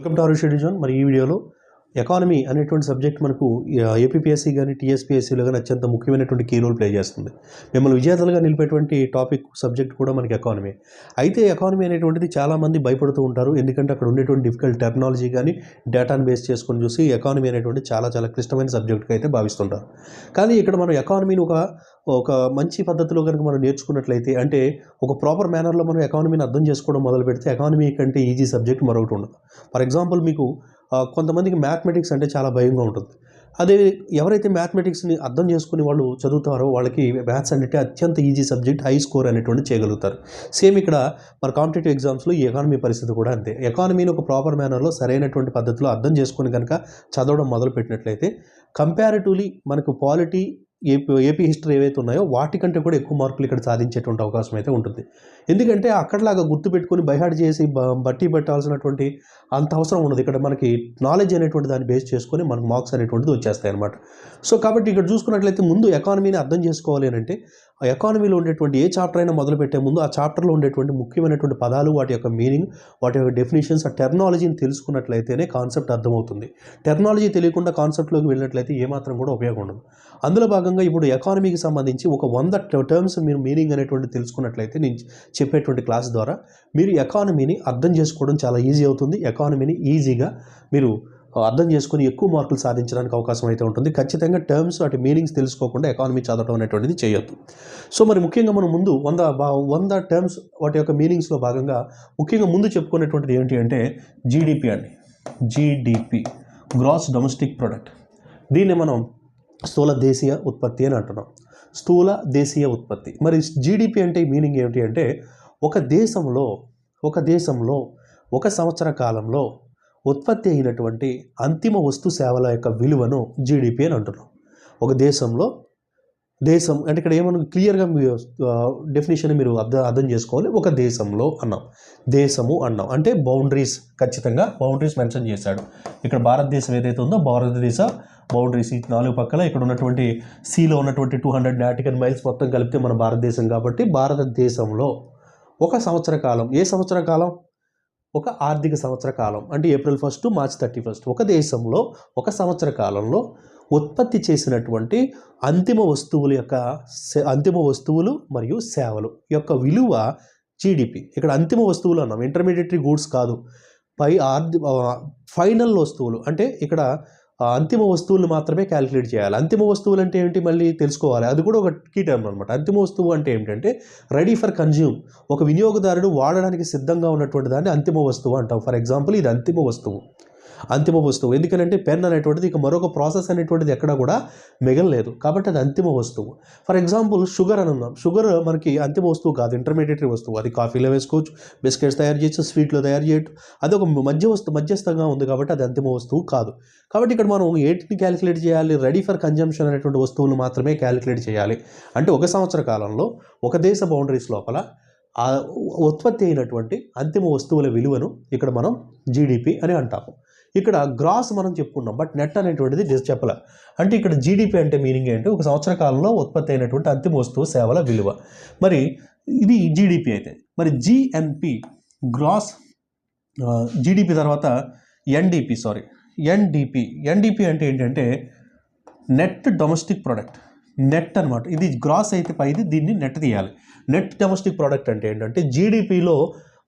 Welcome to Aarush division మరి ఈ వీడియోలో ఎకానమీ అనేటువంటి సబ్జెక్ట్ మనకు ఏపీఎస్సీ కానీ టీఎస్పీఎస్సీలో కానీ అత్యంత ముఖ్యమైనటువంటి కీ రోల్ ప్లే చేస్తుంది. మిమ్మల్ని విజేతలుగా నిలిపేటువంటి టాపిక్ సబ్జెక్ట్ కూడా మనకి ఎకానమీ. అయితే ఎకానమీ అనేటువంటిది చాలామంది భయపడుతూ ఉంటారు. ఎందుకంటే అక్కడ ఉండేటువంటి డిఫికల్ట్ టెక్నాలజీ కానీ డేటాను బేస్ చేసుకొని చూసి ఎకానమీ అనేటువంటి చాలా చాలా క్లిష్టమైన సబ్జెక్ట్గా అయితే భావిస్తుంటారు. కానీ ఇక్కడ మనం ఎకానమీని ఒక ఒక మంచి పద్ధతిలో కనుక మనం నేర్చుకున్నట్లయితే అంటే ఒక ప్రాపర్ మేనర్లో మనం ఎకానమీని అర్థం చేసుకోవడం మొదలు పెడితే ఎకానమీ కంటే ఈజీ సబ్జెక్ట్ మరొకటి ఉండదు. ఫర్ ఎగ్జాంపుల్ మీకు కొంతమందికి మ్యాథమెటిక్స్ అంటే చాలా భయంగా ఉంటుంది. అదే ఎవరైతే మ్యాథమెటిక్స్ని అర్థం చేసుకుని వాళ్ళు చదువుతారో వాళ్ళకి మ్యాథ్స్ అంటే అత్యంత ఈజీ సబ్జెక్ట్ హై స్కోర్ అనేటువంటి చేయగలుగుతారు. సేమ్ ఇక్కడ మన కాంపిటేటివ్ ఎగ్జామ్స్లో ఈ ఎకానమీ పరిస్థితి కూడా అంతే. ఎకానమీని ఒక ప్రాపర్ మేనర్లో సరైనటువంటి పద్ధతిలో అర్థం చేసుకుని కనుక చదవడం మొదలుపెట్టినట్లయితే కంపారిటివ్లీ మనకు పాలిటీ ఏపీ ఏపీ హిస్టరీ ఏవైతే ఉన్నాయో వాటికంటే కూడా ఎక్కువ మార్కులు ఇక్కడ సాధించేటువంటి అవకాశం అయితే ఉంటుంది. ఎందుకంటే అక్కడలాగా గుర్తుపెట్టుకొని బైహాడ్ చేసి బట్టి పెట్టాల్సినటువంటి అంత అవసరం ఉండదు. ఇక్కడ మనకి నాలెడ్జ్ అనేటువంటి దాన్ని బేస్ చేసుకొని మనకు మార్క్స్ అనేటువంటిది వచ్చేస్తాయి అనమాట సో కాబట్టి ఇక్కడ చూసుకున్నట్లయితే ముందు ఎకానమీని అర్థం చేసుకోవాలి అని అంటే ఎకానమీలో ఉండేటువంటి ఏ చాప్టర్ అయినా మొదలు పెట్టే ముందు ఆ చాప్టర్లో ఉండేటువంటి ముఖ్యమైనటువంటి పదాలు వాటి యొక్క మీనింగ్ వాటి యొక్క డెఫినేషన్స్ ఆ టెర్నాలజీని తెలుసుకున్నట్లయితేనే కాన్సెప్ట్ అర్థమవుతుంది. టెక్నాలజీ తెలియకుండా కాన్సెప్ట్లోకి వెళ్ళినట్లయితే ఏమాత్రం కూడా ఉపయోగం ఉండదు. అందులో భాగంగా ఇప్పుడు ఎకానమీకి సంబంధించి ఒక వంద టర్మ్స్ మీరు మీనింగ్ అనేటువంటి తెలుసుకున్నట్లయితే నేను చెప్పేటువంటి క్లాస్ ద్వారా మీరు ఎకానమీని అర్థం చేసుకోవడం చాలా ఈజీ అవుతుంది. ఎకానమీని ఈజీగా మీరు అర్థం చేసుకుని ఎక్కువ మార్కులు సాధించడానికి అవకాశం అయితే ఉంటుంది. ఖచ్చితంగా టర్మ్స్ వాటి మీనింగ్స్ తెలుసుకోకుండా ఎకానమీ చదవడం అనేటువంటిది చేయొద్దు. సో మరి ముఖ్యంగా మనం ముందు వంద బా- వంద టర్మ్స్ వాటి యొక్క మీనింగ్స్లో భాగంగా ముఖ్యంగా ముందు చెప్పుకునేటువంటిది ఏంటి అంటే జీడిపి అండి. జీడిపి గ్రాస్ డొమెస్టిక్ ప్రొడక్ట్ దీన్ని మనం స్థూల దేశీయ ఉత్పత్తి అని అంటున్నాం. స్థూల దేశీయ ఉత్పత్తి. మరి జీడిపి అంటే మీనింగ్ ఏమిటి అంటే ఒక దేశంలో ఒక దేశంలో ఒక సంవత్సర కాలంలో ఉత్పత్తి అయినటువంటి అంతిమ వస్తు సేవల యొక్క విలువను జీడిపి అని అంటున్నాం. ఒక దేశంలో దేశం అంటే ఇక్కడ ఏమన్నా క్లియర్గా డెఫినేషన్ మీరు అర్థం అర్థం చేసుకోవాలి. ఒక దేశంలో అన్నాం. దేశము అన్నాం. అంటే బౌండరీస్ ఖచ్చితంగా బౌండరీస్ మెన్షన్ చేశాడు. ఇక్కడ భారతదేశం ఏదైతే ఉందో భారతదేశ బౌండరీస్ ఈ నాలుగు పక్కల ఇక్కడ ఉన్నటువంటి సీలో ఉన్నటువంటి టూ హండ్రెడ్ నాటికల్ మైల్స్ మొత్తం కలిపితే మన భారతదేశం కాబట్టి భారతదేశంలో ఒక సంవత్సర కాలం. ఏ సంవత్సర కాలం? ఒక ఆర్థిక సంవత్సర కాలం అంటే April first March thirty first ఒక దేశంలో ఒక సంవత్సర కాలంలో ఉత్పత్తి చేసినటువంటి అంతిమ వస్తువుల యొక్క అంతిమ వస్తువులు మరియు సేవలు యొక్క విలువ జీడిపి. ఇక్కడ అంతిమ వస్తువులు అన్నాం. ఇంటర్మీడియటరీ గూడ్స్ కాదు. పై ఆర్థిక ఫైనల్ వస్తువులు. అంటే ఇక్కడ అంతిమ వస్తువులు మాత్రమే క్యాలిక్యులేట్ చేయాలి. అంతిమ వస్తువులు అంటే ఏంటి మళ్ళీ తెలుసుకోవాలి. అది కూడా ఒక కీ టర్మ్ అనమాట అంతిమ వస్తువు అంటే ఏంటంటే రెడీ ఫర్ కన్జ్యూమ్ ఒక వినియోగదారుడు వాడడానికి సిద్ధంగా ఉన్నటువంటి దాన్ని అంతిమ వస్తువు అంటాం. ఫర్ ఎగ్జాంపుల్ ఇది అంతిమ వస్తువు. అంతిమ వస్తువు. ఎందుకంటే పెన్ అనేటువంటిది ఇక మరొక ప్రాసెస్ అనేటువంటిది ఎక్కడ కూడా మిగలలేదు. కాబట్టి అది అంతిమ వస్తువు. ఫర్ ఎగ్జాంపుల్ షుగర్ అని ఉన్నాం. షుగర్ మనకి అంతిమ వస్తువు కాదు. ఇంటర్మీడియటరీ వస్తువు. అది కాఫీలో వేసుకోవచ్చు బిస్కెట్స్ తయారు చేయొచ్చు స్వీట్లో తయారు చేయొచ్చు. అది ఒక మధ్య వస్తువు మధ్యస్థంగా ఉంది కాబట్టి అది అంతిమ వస్తువు కాదు. కాబట్టి ఇక్కడ మనం ఏంటిని క్యాలిక్యులేట్ చేయాలి? రెడీ ఫర్ కన్జంప్షన్ అనేటువంటి వస్తువులు మాత్రమే క్యాలిక్యులేట్ చేయాలి. అంటే ఒక సంవత్సర కాలంలో ఒక దేశ బౌండరీస్ లోపల ఉత్పత్తి అయినటువంటి అంతిమ వస్తువుల విలువను ఇక్కడ మనం జీడిపి అని అంటాము. ఇక్కడ గ్రాస్ మనం చెప్పుకున్నాం బట్ నెట్ అనేటువంటిది జస్ట్ చెప్పలే. అంటే ఇక్కడ జీడిపి అంటే మీనింగ్ ఏంటి? ఒక సంవత్సర కాలంలో ఉత్పత్తి అయినటువంటి అంతిమ వస్తువు సేవల విలువ. మరి ఇది జీడిపి అయితే. మరి జిఎన్పి గ్రాస్ జీడిపి తర్వాత ఎన్డిపి సారీ ఎన్డిపి ఎన్డిపి అంటే ఏంటంటే నెట్ డొమెస్టిక్ ప్రోడక్ట్ నెట్ అనమాట ఇది గ్రాస్ అయితే పైది దీన్ని నెట్ తీయాలి. నెట్ డొమెస్టిక్ ప్రోడక్ట్ అంటే ఏంటంటే జీడిపిలో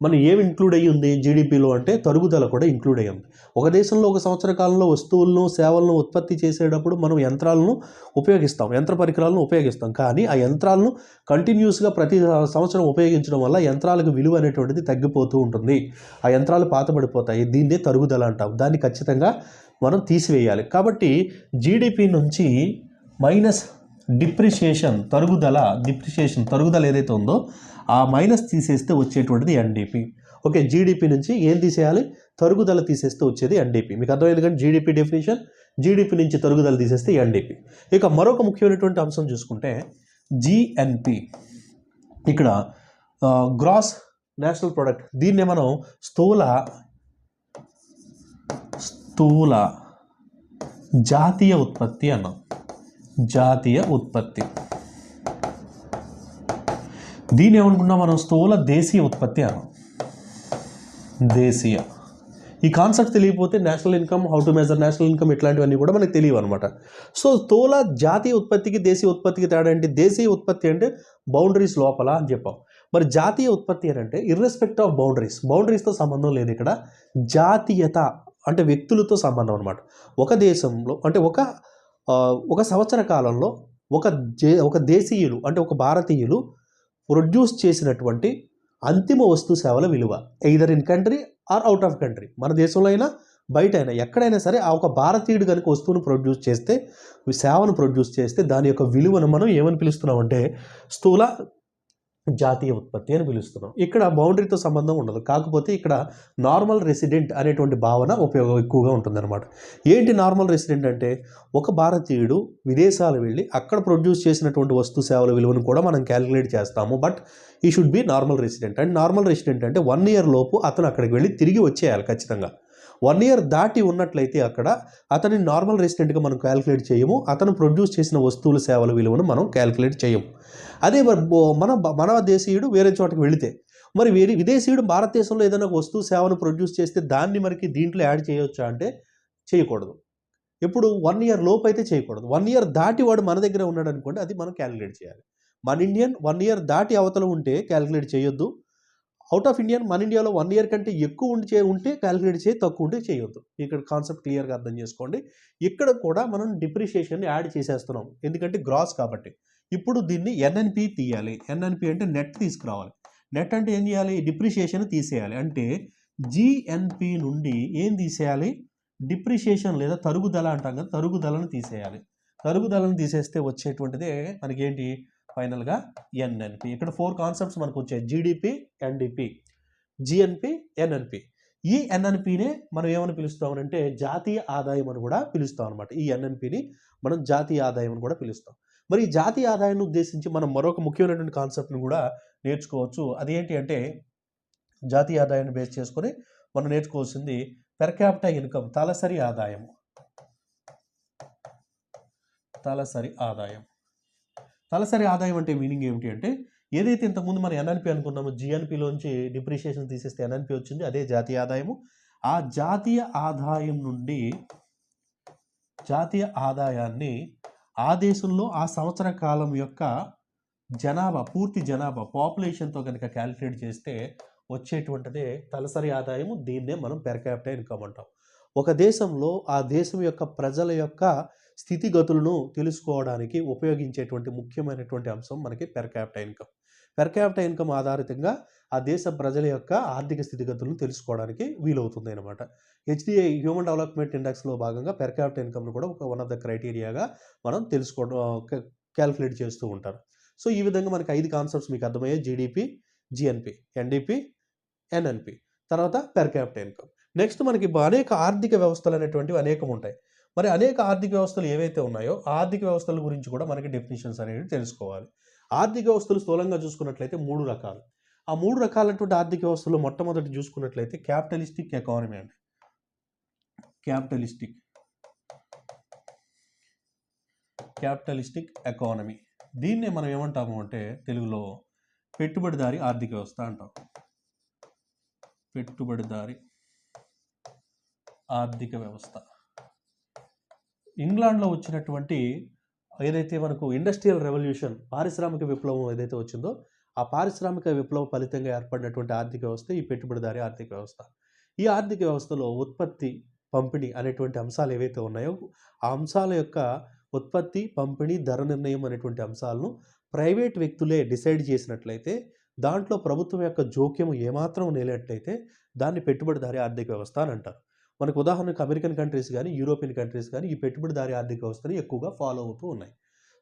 మనం ఏం ఇంక్లూడ్ అయ్యి ఉంది? జీడిపిలో అంటే తరుగుదల కూడా ఇంక్లూడ్ అయ్యి ఉంది. ఒక దేశంలో ఒక సంవత్సర కాలంలో వస్తువులను సేవలను ఉత్పత్తి చేసేటప్పుడు మనం యంత్రాలను ఉపయోగిస్తాం. యంత్ర పరికరాలను ఉపయోగిస్తాం. కానీ ఆ యంత్రాలను కంటిన్యూస్గా ప్రతి సంవత్సరం ఉపయోగించడం వల్ల యంత్రాలకు విలువ అనేటువంటిది తగ్గిపోతూ ఉంటుంది. ఆ యంత్రాలు పాతబడిపోతాయి. దీన్నే తరుగుదల అంటాం. దాన్ని ఖచ్చితంగా మనం తీసివేయాలి. కాబట్టి జీడిపి నుంచి మైనస్ డిప్రిషియేషన్ తరుగుదల డిప్రిషియేషన్ తరుగుదల ఏదైతే ఉందో ఆ మైనస్ తీసేస్తే వచ్చేటువంటిది ఎన్డీపీ. ఓకే జీడిపి నుంచి ఏం తీసేయాలి? తరుగుదల తీసేస్తే వచ్చేది ఎన్డీపీ. మీకు అర్థమైంది కానీ జీడిపి డెఫినేషన్ జీడిపి నుంచి తరుగుదల తీసేస్తే ఎన్డిపి. ఇక మరొక ముఖ్యమైనటువంటి అంశం చూసుకుంటే జిఎన్పి. ఇక్కడ గ్రాస్ నేషనల్ ప్రోడక్ట్. దీన్నే మనం స్థూల స్థూల జాతీయ ఉత్పత్తి అన్నాం. జాతీయ ఉత్పత్తి. దీని ఏమనుకున్నాం మనం? స్థూల దేశీయ ఉత్పత్తి అన్నాం. దేశీయ. ఈ కాన్సెప్ట్ తెలియకపోతే national income how to measure national income ఇట్లాంటివన్నీ కూడా మనకు తెలియవు అనమాట సో స్థూల జాతీయ ఉత్పత్తికి దేశీయ ఉత్పత్తికి తేడా ఏంటి? దేశీయ ఉత్పత్తి అంటే బౌండరీస్ లోపల అని చెప్పాం. మరి జాతీయ ఉత్పత్తి అంటే ఇర్రెస్పెక్ట్ ఆఫ్ బౌండరీస్ బౌండరీస్తో సంబంధం లేదు ఇక్కడ. జాతీయత అంటే వ్యక్తులతో సంబంధం అనమాట ఒక దేశంలో అంటే ఒక ఒక సంవత్సర కాలంలో ఒక దే ఒక దేశీయులు అంటే ఒక భారతీయులు ప్రొడ్యూస్ చేసినటువంటి అంతిమ వస్తు సేవల విలువ either in country or out of country మన దేశంలో అయినా బయట అయినా ఎక్కడైనా సరే ఆ ఒక భారతీయుడు కనుక వస్తువును ప్రొడ్యూస్ చేస్తే సేవను ప్రొడ్యూస్ చేస్తే దాని యొక్క విలువను మనం ఏమని పిలుస్తున్నాం అంటే స్థూల జాతీయ ఉత్పత్తి అని పిలుస్తున్నాం. ఇక్కడ బౌండరీతో సంబంధం ఉండదు. కాకపోతే ఇక్కడ నార్మల్ రెసిడెంట్ అనేటువంటి భావన ఉపయోగం ఎక్కువగా ఉంటుందన్నమాట. ఏంటి నార్మల్ రెసిడెంట్ అంటే ఒక భారతీయుడు విదేశాలు వెళ్ళి అక్కడ ప్రొడ్యూస్ చేసినటువంటి వస్తు సేవల విలువను కూడా మనం క్యాలిక్యులేట్ చేస్తాము. బట్ ఈ should be normal resident. And normal resident అంటే వన్ ఇయర్ లోపు అతను అక్కడికి వెళ్ళి తిరిగి వచ్చేయాలి ఖచ్చితంగా. వన్ ఇయర్ దాటి ఉన్నట్లయితే అక్కడ అతని నార్మల్ రెసిడెంట్గా మనం క్యాలిక్యులేట్ చేయము. అతను ప్రొడ్యూస్ చేసిన వస్తువుల సేవల విలువను మనం క్యాలిక్యులేట్ చేయము. అదే మరి మన మన దేశీయుడు వేరే చోటకి వెళితే మరి వేరే విదేశీయుడు భారతదేశంలో ఏదైనా వస్తువు సేవను ప్రొడ్యూస్ చేస్తే దాన్ని మనకి దీంట్లో యాడ్ చేయొచ్చా అంటే చేయకూడదు. ఎప్పుడు వన్ ఇయర్ లోపు అయితే చేయకూడదు. వన్ ఇయర్ దాటి వాడు మన దగ్గర ఉన్నాడు అనుకోండి అది మనం క్యాలిక్యులేట్ చేయాలి. మన ఇండియన్ వన్ ఇయర్ దాటి అవతల ఉంటే క్యాలిక్యులేట్ చేయొద్దు. అవుట్ ఆఫ్ ఇండియన్ మన ఇండియాలో వన్ ఇయర్ కంటే ఎక్కువ ఉండి చే ఉంటే క్యాలిక్యులేట్ చేయి తక్కువ ఉంటే చేయొద్దు. ఇక్కడ కాన్సెప్ట్ క్లియర్గా అర్థం చేసుకోండి. ఇక్కడ కూడా మనం డిప్రిషియేషన్ని యాడ్ చేసేస్తున్నాం. ఎందుకంటే గ్రాస్ కాబట్టి. ఇప్పుడు దీన్ని ఎన్ఎన్పి తీయాలి. ఎన్ఎన్పి అంటే నెట్ తీసుకురావాలి. నెట్ అంటే ఏం చేయాలి? డిప్రిషియేషన్ తీసేయాలి. అంటే జిఎన్పి నుండి ఏం తీసేయాలి? డిప్రిషియేషన్ లేదా తరుగుదల అంటాం కదా తరుగుదలను తీసేయాలి. తరుగుదలను తీసేస్తే వచ్చేటువంటిదే మనకేంటి? ఫైనల్గా ఎన్ఎన్పి. ఇక్కడ ఫోర్ కాన్సెప్ట్స్ మనకు వచ్చాయి జీడిపి ఎన్డిపి జిఎన్పి ఎన్ఎన్పి. ఈ ఎన్ఎన్పినే మనం ఏమని పిలుస్తామనంటే జాతీయ ఆదాయం అని కూడా పిలుస్తాం అనమాట ఈ ఎన్ఎన్పిని మనం జాతీయ ఆదాయం అని కూడా పిలుస్తాం. మరి ఈ జాతీయ ఆదాయాన్ని ఉద్దేశించి మనం మరొక ముఖ్యమైనటువంటి కాన్సెప్ట్ని కూడా నేర్చుకోవచ్చు. అదేంటి అంటే జాతీయ ఆదాయాన్ని బేస్ చేసుకొని మనం నేర్చుకోవాల్సింది పెర్ ఇన్కమ్ తలసరి ఆదాయం తలసరి ఆదాయం. తలసరి ఆదాయం అంటే మీనింగ్ ఏమిటి అంటే ఏదైతే ఇంతకుముందు మనం ఎన్ఎన్పి అనుకున్నామో జిఎన్పిలోంచి డిప్రిషియేషన్ తీసేస్తే ఎన్ఎన్పి వచ్చింది అదే జాతీయ ఆదాయము. ఆ జాతీయ ఆదాయం నుండి జాతీయ ఆదాయాన్ని ఆ దేశంలో ఆ సంవత్సర కాలం యొక్క జనాభా పూర్తి జనాభా పాపులేషన్తో కనుక క్యాలిక్యులేట్ చేస్తే వచ్చేటువంటిదే తలసరి ఆదాయము. దీన్నే మనం పెర్ క్యాపిటల్ ఇన్కమ్ అంటాం. ఒక దేశంలో ఆ దేశం యొక్క ప్రజల యొక్క స్థితిగతులను తెలుసుకోవడానికి ఉపయోగించేటువంటి ముఖ్యమైనటువంటి అంశం మనకి per capital income per capital income ఆధారితంగా ఆ దేశ ప్రజల యొక్క ఆర్థిక స్థితిగతులను తెలుసుకోవడానికి వీలవుతుంది అనమాట హెచ్డిఐ హ్యూమన్ డెవలప్మెంట్ ఇండెక్స్లో భాగంగా పెర్ క్యాపిటల్ ఇన్కమ్ను కూడా ఒక వన్ ఆఫ్ ద క్రైటీరియాగా మనం తెలుసుకోవడం క్యాలిక్యులేట్ చేస్తూ ఉంటారు. సో ఈ విధంగా మనకి ఐదు కాన్సెప్ట్స్ మీకు అర్థమయ్యాయి జీడిపి జిఎన్పి ఎన్డిపి ఎన్ఎన్పి తర్వాత పెర్ క్యాపిటల్ ఇన్కమ్ నెక్స్ట్ మనకి అనేక ఆర్థిక వ్యవస్థలు అనేటువంటివి అనేకం ఉంటాయి. మరి అనేక ఆర్థిక వ్యవస్థలు ఏవైతే ఉన్నాయో ఆర్థిక వ్యవస్థల గురించి కూడా మనకి డెఫినేషన్స్ అనేవి తెలుసుకోవాలి. ఆర్థిక వ్యవస్థలు స్థూలంగా చూసుకున్నట్లయితే మూడు రకాలు. ఆ మూడు రకాలైనటువంటి ఆర్థిక వ్యవస్థలు మొట్టమొదటి చూసుకున్నట్లయితే క్యాపిటలిస్టిక్ ఎకానమీ అండి. క్యాపిటలిస్టిక్ క్యాపిటలిస్టిక్ ఎకానమీ దీన్నే మనం ఏమంటాము అంటే తెలుగులో పెట్టుబడిదారి ఆర్థిక వ్యవస్థ అంటాం. పెట్టుబడిదారి ఆర్థిక వ్యవస్థ. ఇంగ్లాండ్లో వచ్చినటువంటి ఏదైతే మనకు ఇండస్ట్రియల్ రెవల్యూషన్ పారిశ్రామిక విప్లవం ఏదైతే వచ్చిందో ఆ పారిశ్రామిక విప్లవ ఫలితంగా ఏర్పడినటువంటి ఆర్థిక వ్యవస్థ ఈ పెట్టుబడిదారి ఆర్థిక వ్యవస్థ. ఈ ఆర్థిక వ్యవస్థలో ఉత్పత్తి పంపిణీ అనేటువంటి అంశాలు ఏవైతే ఉన్నాయో ఆ అంశాల యొక్క ఉత్పత్తి పంపిణీ ధర నిర్ణయం అనేటువంటి అంశాలను ప్రైవేట్ వ్యక్తులే డిసైడ్ చేసినట్లయితే దాంట్లో ప్రభుత్వం యొక్క జోక్యం ఏమాత్రం లేనట్లయితే దాన్ని పెట్టుబడిదారి ఆర్థిక వ్యవస్థ అని అంటారు. మనకు ఉదాహరణకు అమెరికన్ కంట్రీస్ కానీ యూరోపియన్ కంట్రీస్ కానీ ఈ పెట్టుబడిదారి ఆర్థిక వ్యవస్థని ఎక్కువగా ఫాలో అవుతూ ఉన్నాయి.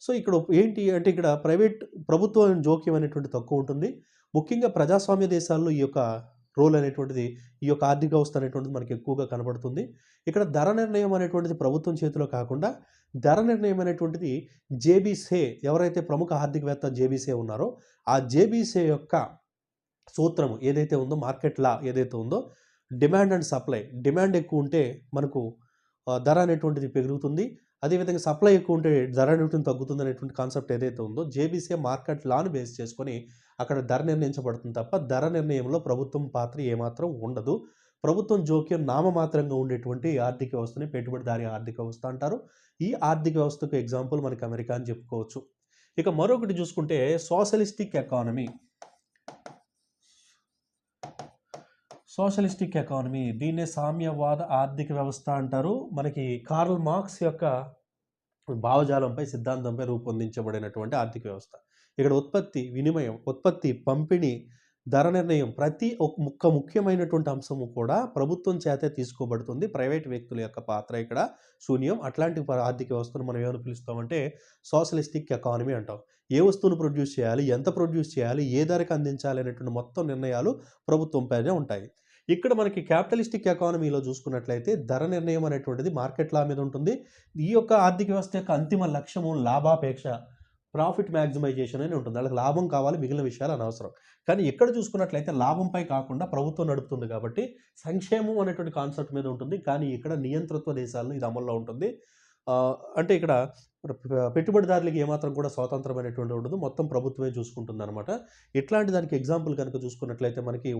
సో ఇక్కడ ఏంటి అంటే ఇక్కడ ప్రైవేట్ ప్రభుత్వం జోక్యం అనేటువంటి తక్కువ ఉంటుంది. ముఖ్యంగా ప్రజాస్వామ్య దేశాల్లో ఈ యొక్క రోల్ అనేటువంటిది ఈ యొక్క ఆర్థిక వ్యవస్థ అనేటువంటిది మనకి ఎక్కువగా కనబడుతుంది. ఇక్కడ ధర నిర్ణయం అనేటువంటిది ప్రభుత్వం చేతిలో కాకుండా ధర నిర్ణయం అనేటువంటిది జేబీసే ఎవరైతే ప్రముఖ ఆర్థికవేత్త జేబీసే ఉన్నారో ఆ జేబీసే యొక్క సూత్రం ఏదైతే ఉందో మార్కెట్లా ఏదైతే ఉందో డిమాండ్ అండ్ సప్లై. డిమాండ్ ఎక్కువ ఉంటే మనకు ధర అనేటువంటిది పెరుగుతుంది. అదేవిధంగా సప్లై ఎక్కువ ఉంటే ధర అనేటువంటి తగ్గుతుంది అనేటువంటి కాన్సెప్ట్ ఏదైతే ఉందో జేబీసీ మార్కెట్ లాను బేస్ చేసుకొని అక్కడ ధర నిర్ణయించబడుతుంది తప్ప ధర నిర్ణయంలో ప్రభుత్వం పాత్ర ఏమాత్రం ఉండదు. ప్రభుత్వం జోక్యం నామమాత్రంగా ఉండేటువంటి ఆర్థిక వ్యవస్థని పెట్టుబడిదారి ఆర్థిక వ్యవస్థ అంటారు. ఈ ఆర్థిక వ్యవస్థకు ఎగ్జాంపుల్ మనకి అమెరికా అని చెప్పుకోవచ్చు. ఇక మరొకటి చూసుకుంటే సోషలిస్టిక్ ఎకానమీ. సోషలిస్టిక్ ఎకానమీ దీన్నే సామ్యవాద ఆర్థిక వ్యవస్థ అంటారు. మనకి కార్ల్ మార్క్స్ యొక్క భావజాలంపై సిద్ధాంతంపై రూపొందించబడినటువంటి ఆర్థిక వ్యవస్థ. ఇక్కడ ఉత్పత్తి వినిమయం ఉత్పత్తి పంపిణీ ధర నిర్ణయం ప్రతి ఒక్క ముక్క ముఖ్యమైనటువంటి అంశము కూడా ప్రభుత్వం చేతే తీసుకోబడుతుంది. ప్రైవేట్ వ్యక్తుల యొక్క పాత్ర ఇక్కడ శూన్యం. అట్లాంటి ఆర్థిక వ్యవస్థను మనం ఏమని పిలుస్తామంటే సోషలిస్టిక్ ఎకానమీ అంటాం. ఏ వస్తువును ప్రొడ్యూస్ చేయాలి ఎంత ప్రొడ్యూస్ చేయాలి ఏ ధరకు అందించాలి అనేటువంటి మొత్తం నిర్ణయాలు ప్రభుత్వంపైనే ఉంటాయి. ఇక్కడ మనకి క్యాపిటలిస్టిక్ ఎకానమీలో చూసుకున్నట్లయితే ధర నిర్ణయం అనేటువంటిది మార్కెట్లా మీద ఉంటుంది. ఈ యొక్క ఆర్థిక వ్యవస్థ యొక్క అంతిమ లక్ష్యము లాభాపేక్ష ప్రాఫిట్ మ్యాక్సిమైజేషన్ అని ఉంటుంది. వాళ్ళకి లాభం కావాలి మిగిలిన విషయాలు అనవసరం. కానీ ఇక్కడ చూసుకున్నట్లయితే లాభంపై కాకుండా ప్రభుత్వం నడుపుతుంది కాబట్టి సంక్షేమం అనేటువంటి కాన్సెప్ట్ మీద ఉంటుంది. కానీ ఇక్కడ నియంతృత్వ దేశాల్లో ఇది అమల్లో ఉంటుంది. అంటే ఇక్కడ పెట్టుబడిదారులకి ఏమాత్రం కూడా స్వాతంత్రమైనటువంటి ఉండదు. మొత్తం ప్రభుత్వమే చూసుకుంటుంది అనమాట ఇట్లాంటి దానికి ఎగ్జాంపుల్ కనుక చూసుకున్నట్లయితే మనకి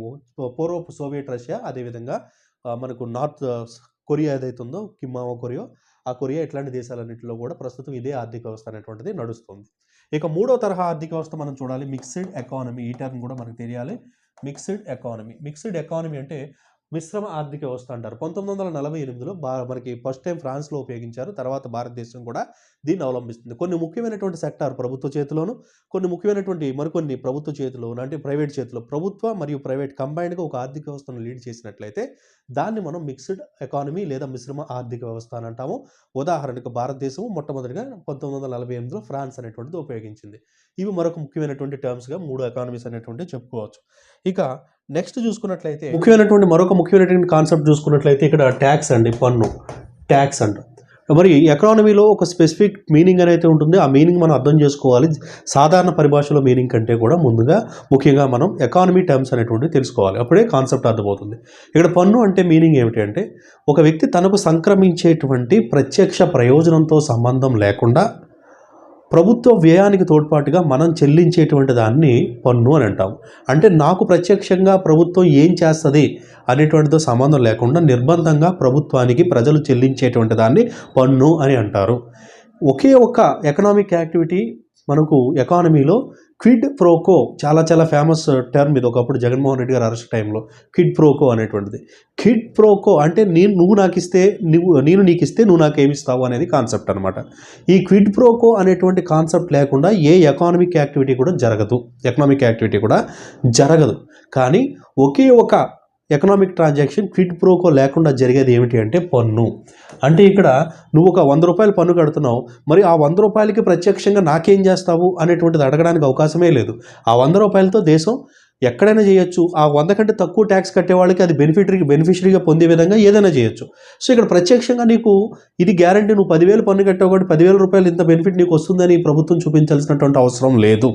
పూర్వపు సోవియట్ రష్యా అదేవిధంగా మనకు నార్త్ కొరియా ఏదైతే ఉందో కిమ్మావో కొరియో ఆ కొరియా ఇట్లాంటి దేశాలన్నింటిలో కూడా ప్రస్తుతం ఇదే ఆర్థిక వ్యవస్థ అనేటువంటిది నడుస్తుంది. ఇక మూడో తరహా ఆర్థిక వ్యవస్థ మనం చూడాలి మిక్స్డ్ ఎకానమీ ఈ టర్మ్ కూడా మనకు తెలియాలి. Mixed economy. మిక్స్డ్ ఎకానమీ అంటే మిశ్రమ ఆర్థిక వ్యవస్థ అంటారు. పంతొమ్మిది వందల నలభై ఎనిమిదిలో బా మనకి ఫస్ట్ టైం ఫ్రాన్స్లో ఉపయోగించారు. తర్వాత భారతదేశం కూడా దీన్ని అవలంబిస్తుంది. కొన్ని ముఖ్యమైనటువంటి సెక్టార్ ప్రభుత్వ చేతిలోను కొన్ని ముఖ్యమైనటువంటి మరికొన్ని ప్రభుత్వ చేతిలో అంటే ప్రైవేట్ చేతిలో ప్రభుత్వ మరియు ప్రైవేట్ కంబైన్డ్గా ఒక ఆర్థిక వ్యవస్థను లీడ్ చేసినట్లయితే దాన్ని మనం మిక్స్డ్ ఎకానమీ లేదా మిశ్రమ ఆర్థిక వ్యవస్థ అని అంటాము. ఉదాహరణకు భారతదేశం మొట్టమొదటిగా పంతొమ్మిది వందల నలభై ఎనిమిదిలో ఫ్రాన్స్ అనేటువంటిది ఉపయోగించింది. ఇవి మరొక ముఖ్యమైనటువంటి టర్మ్స్గా మూడు ఎకానమీస్ అనేటువంటి చెప్పుకోవచ్చు. ఇక నెక్స్ట్ చూసుకున్నట్లయితే ముఖ్యమైనటువంటి మరొక ముఖ్యమైనటువంటి కాన్సెప్ట్ చూసుకున్నట్లయితే ఇక్కడ ట్యాక్స్ అండి పన్ను. ట్యాక్స్ అంట. మరి ఎకానమీలో ఒక స్పెసిఫిక్ మీనింగ్ అనేది ఉంటుంది. ఆ మీనింగ్ మనం అర్థం చేసుకోవాలి. సాధారణ పరిభాషలో మీనింగ్ కంటే కూడా ముందుగా ముఖ్యంగా మనం ఎకానమీ టర్మ్స్ అనేటువంటివి తెలుసుకోవాలి. అప్పుడే కాన్సెప్ట్ అర్థమవుతుంది. ఇక్కడ పన్ను అంటే మీనింగ్ ఏమిటి అంటే ఒక వ్యక్తి తనకు సంక్రమించేటువంటి ప్రత్యక్ష ప్రయోజనంతో సంబంధం లేకుండా ప్రభుత్వ వ్యయానికి తోడ్పాటుగా మనం చెల్లించేటువంటి దాన్ని పన్ను అని అంటాం. అంటే నాకు ప్రత్యక్షంగా ప్రభుత్వం ఏం చేస్తుంది అనేటువంటితో సంబంధం లేకుండా నిర్బంధంగా ప్రభుత్వానికి ప్రజలు చెల్లించేటువంటి దాన్ని పన్ను అని అంటారు. ఒకే ఒక్క ఎకనామిక్ యాక్టివిటీ మనకు ఎకానమీలో క్విడ్ ప్రోకో చాలా చాలా ఫేమస్ టర్మ్ ఇది. ఒకప్పుడు జగన్మోహన్ రెడ్డి గారు అరెస్ట్ టైంలో క్విడ్ ప్రోకో అనేటువంటిది. క్విడ్ ప్రోకో అంటే నేను నువ్వు నాకు ఇస్తే నువ్వు నేను నీకు ఇస్తే నువ్వు నాకు ఏమి ఇస్తావు అనేది కాన్సెప్ట్ అనమాట ఈ క్విడ్ ప్రోకో అనేటువంటి కాన్సెప్ట్ లేకుండా ఏ ఎకానమిక్ యాక్టివిటీ కూడా జరగదు. ఎకనామిక్ యాక్టివిటీ కూడా జరగదు. కానీ ఒకే ఒక ఎకనామిక్ ట్రాన్సాక్షన్ క్విడ్ ప్రోకో లేకుండా జరిగేది ఏమిటి అంటే పన్ను. అంటే ఇక్కడ నువ్వు ఒక వంద రూపాయలు పన్ను కడుతున్నావు మరి ఆ వంద రూపాయలకి ప్రత్యక్షంగా నాకేం చేస్తావు అనేటువంటిది అడగడానికి అవకాశమే లేదు. ఆ వంద రూపాయలతో దేశం ఎక్కడైనా చేయొచ్చు. ఆ వంద కంటే తక్కువ ట్యాక్స్ కట్టే వాళ్ళకి అది బెనిఫిటరీ బెనిఫిషరీగా పొందే విధంగా ఏదైనా చేయొచ్చు. సో ఇక్కడ ప్రత్యక్షంగా నీకు ఇది గ్యారంటీ నువ్వు పదివేలు పన్ను కట్టావు కాబట్టి పదివేల రూపాయలు ఇంత బెనిఫిట్ నీకు వస్తుందని ప్రభుత్వం చూపించాల్సినటువంటి అవసరం లేదు.